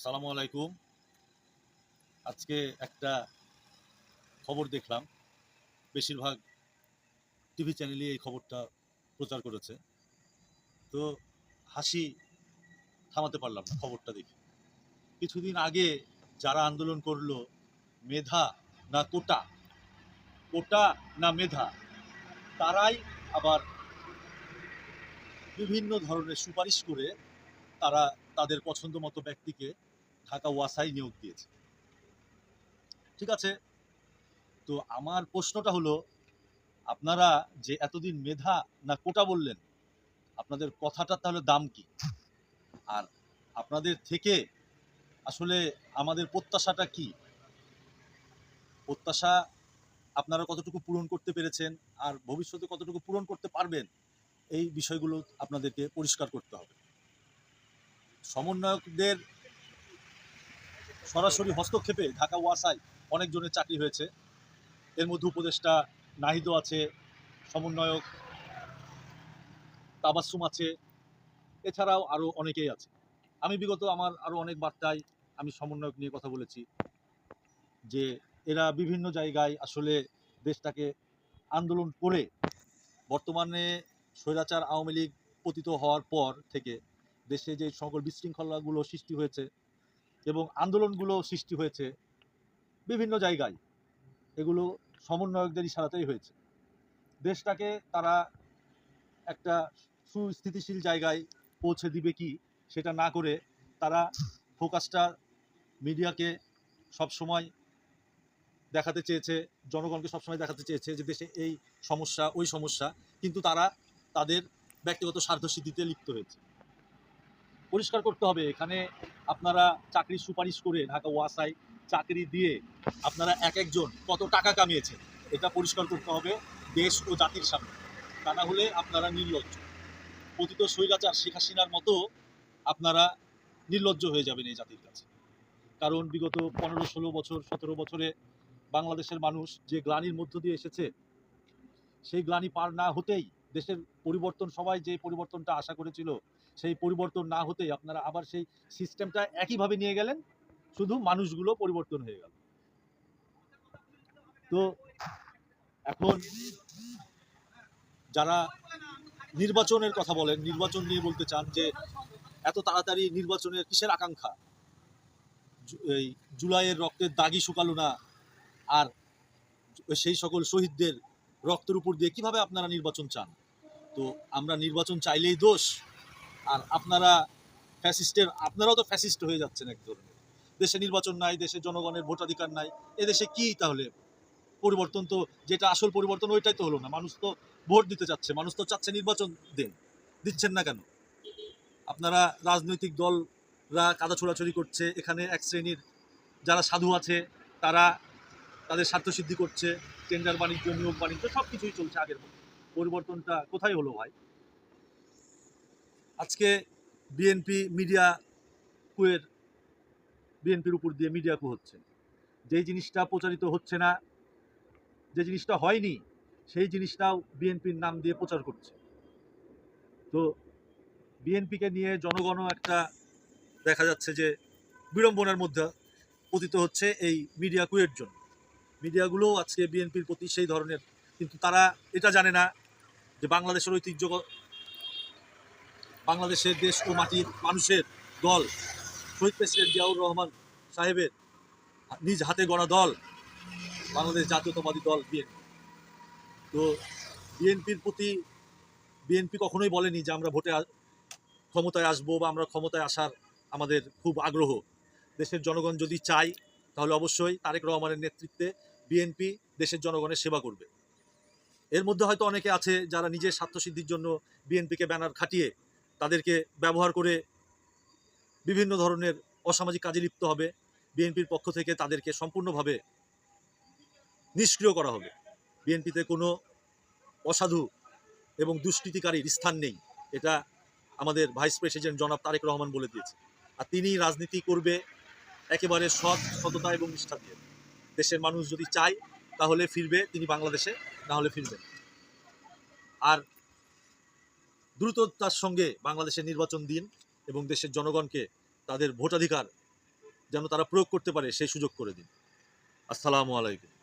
আসসালামু আলাইকুম। আজকে একটা খবর দেখলাম। বেশিরভাগ টিভি চ্যানেলই এই খবরটা প্রচার করেছে। তো হাসি থামাতে পারলাম না খবরটা দেখে। কিছুদিন আগে যারা আন্দোলন করল, মেধা না কোটা কোটা না মেধা, তারাই আবার বিভিন্ন ধরনের সুপারিশ করে তারা তাদের পছন্দ মতো ব্যক্তিকে ঢাকা ওয়াসাই নিয়োগ দিয়েছে। ঠিক আছে? তো আমার প্রশ্নটা হলো, আপনারা যে এতদিন মেধা না কোটা বললেন, আপনাদের কথাটা তাহলে দাম কি? আর আপনাদের থেকে আসলে আমাদের প্রত্যাশাটা কি? প্রত্যাশা আপনারা কতটুকু পূরণ করতে পেরেছেন আর ভবিষ্যতে কতটুকু পূরণ করতে পারবেন, এই বিষয়গুলো আপনাদেরকে পরিষ্কার করতে হবে। সমন্বয়কদের সরাসরি হস্তক্ষেপে ঢাকা ওয়াসায় অনেকজনের চাকরি হয়েছে। এর মধ্যে উপদেষ্টা নাহিদও আছে, সমন্বয়ক তাবাসুম আছে, এছাড়াও আরও অনেকেই আছে। আমি বিগত আমার আরও অনেক বার্তায় আমি সমন্বয়ক নিয়ে কথা বলেছি যে এরা বিভিন্ন জায়গায় আসলে দেশটাকে আন্দোলন করে বর্তমানে স্বৈরাচার আওয়ামী লীগ পতিত হওয়ার পর থেকে দেশে যে সকল বিশৃঙ্খলাগুলো সৃষ্টি হয়েছে এবং আন্দোলনগুলো সৃষ্টি হয়েছে বিভিন্ন জায়গায়। এগুলো সমন্বয়কদের ইশারাতেই হয়েছে। দেশটাকে তারা একটা সুস্থিতিশীল জায়গায় পৌঁছে দিবে কি সেটা না করে তারা ফোকাসটা মিডিয়াকে সবসময় দেখাতে চেয়েছে, জনগণকে সবসময় দেখাতে চেয়েছে যে দেশে এই সমস্যা, ওই সমস্যা। কিন্তু তারা তাদের ব্যক্তিগত স্বার্থসিদ্ধিতে লিপ্ত হয়েছে। পরিষ্কার করতে হবে। এখানে আপনারা চাকরির সুপারিশ করে ঢাকা ওয়াসায় চাকরি দিয়ে আপনারা এক একজন কত টাকা কামিয়েছেন, এটা পরিষ্কার করতে হবে দেশ ও জাতির সামনে। তা না হলে আপনারা নির্লজ্জ। পতিত স্বৈরাচার শেখ হাসিনার মতো আপনারা নির্লজ্জ হয়ে যাবেন এই জাতির কাছে। কারণ বিগত পনেরো, ষোলো বছর, সতেরো বছরে বাংলাদেশের মানুষ যে গ্লানির মধ্য দিয়ে এসেছে, সেই গ্লানি পার না হতেই দেশের পরিবর্তন, সবাই যে পরিবর্তনটা আশা করেছিল সেই পরিবর্তন না হতেই আপনারা আবার সেই সিস্টেমটা একইভাবে নিয়ে গেলেন, শুধু মানুষগুলো পরিবর্তন হয়ে গেল। তো এখন যারা নির্বাচনের কথা বলেন, নির্বাচন নিয়ে বলতে চান যে এত তাড়াতাড়ি নির্বাচনের কিসের আকাঙ্ক্ষা? এই জুলাইয়ের রক্তের দাগি শুকালো না, আর সেই সকল শহীদদের রক্তের উপর দিয়ে কীভাবে আপনারা নির্বাচন চান? তো আমরা নির্বাচন চাইলেই দোষ আর আপনারা ফ্যাসিস্টের, আপনারাও তো ফ্যাসিস্ট হয়ে যাচ্ছেন এক ধরনের। দেশে নির্বাচন নাই, দেশে জনগণের ভোটাধিকার নাই, এদেশে কি তাহলে? পরিবর্তন তো, যেটা আসল পরিবর্তন ওইটাই তো হলো না। মানুষ তো ভোট দিতে চাচ্ছে, মানুষ তো চাচ্ছে নির্বাচন দেন। দিচ্ছেন না কেন? আপনারা রাজনৈতিক দলরা কাদা ছোড়াছড়ি করছে, এখানে এক শ্রেণির যারা সাধু আছে, তারা তাদের স্বার্থসিদ্ধি করছে টেন্ডার বাণিজ্য, নিয়োগ বাণিজ্য সব কিছুই চলছে আগের পরিবর্তনটা কোথায় হলো ভাই? আজকে বিএনপি মিডিয়া কুয়ের বিএনপির উপর দিয়ে মিডিয়া কু হচ্ছে। যেই জিনিসটা প্রচারিত হচ্ছে না, যে জিনিসটা হয়নি, সেই জিনিসটাও বিএনপির নাম দিয়ে প্রচার করছে। তো বিএনপিকে নিয়ে জনগণও একটা দেখা যাচ্ছে যে বিড়ম্বনার মধ্যে পতিত হচ্ছে এই মিডিয়া কুয়ের জন্য। মিডিয়াগুলোও আজকে বিএনপির প্রতি সেই ধরনের, কিন্তু তারা এটা জানে না যে বাংলাদেশের ঐতিহ্য বাংলাদেশের দেশ ও মাটির মানুষের দল, শহীদ প্রেসিডেন্ট জিয়াউর রহমান সাহেবের নিজ হাতে গড়া দল, বাংলাদেশ জাতীয়তাবাদী দল বিএনপি। তো বিএনপির প্রতি, বিএনপি কখনোই বলেনি যে আমরা ভোটে ক্ষমতায় আসব বা আমরা ক্ষমতায় আসার আমাদের খুব আগ্রহ। দেশের জনগণ যদি চায়, তাহলে অবশ্যই তারেক রহমানের নেতৃত্বে বিএনপি দেশের জনগণের সেবা করবে। এর মধ্যে হয়তো অনেকে আছে যারা নিজের স্বার্থসিদ্ধির জন্য বিএনপিকে ব্যানার খাটিয়ে তাদেরকে ব্যবহার করে বিভিন্ন ধরনের অসামাজিক কাজে লিপ্ত হবে। বিএনপির পক্ষ থেকে তাদেরকে সম্পূর্ণভাবে নিষ্ক্রিয় করা হবে। বিএনপিতে কোনো অসাধু এবং দুষ্কৃতিকারীর স্থান নেই, এটা আমাদের ভাইস প্রেসিডেন্ট জনাব তারেক রহমান বলে দিয়েছে। আর তিনি রাজনীতি করবে একেবারে সৎ, সততা এবং নিষ্ঠা দিয়ে। দেশের মানুষ যদি চায় তাহলে ফিরবে, তিনি বাংলাদেশে না হলে ফিরবেন। আর দ্রুততার সঙ্গে বাংলাদেশের নির্বাচন দিন এবং দেশের জনগণকে তাদের ভোটাধিকার যেন তারা প্রয়োগ করতে পারে সেই সুযোগ করে দিন। আসসালামু আলাইকুম।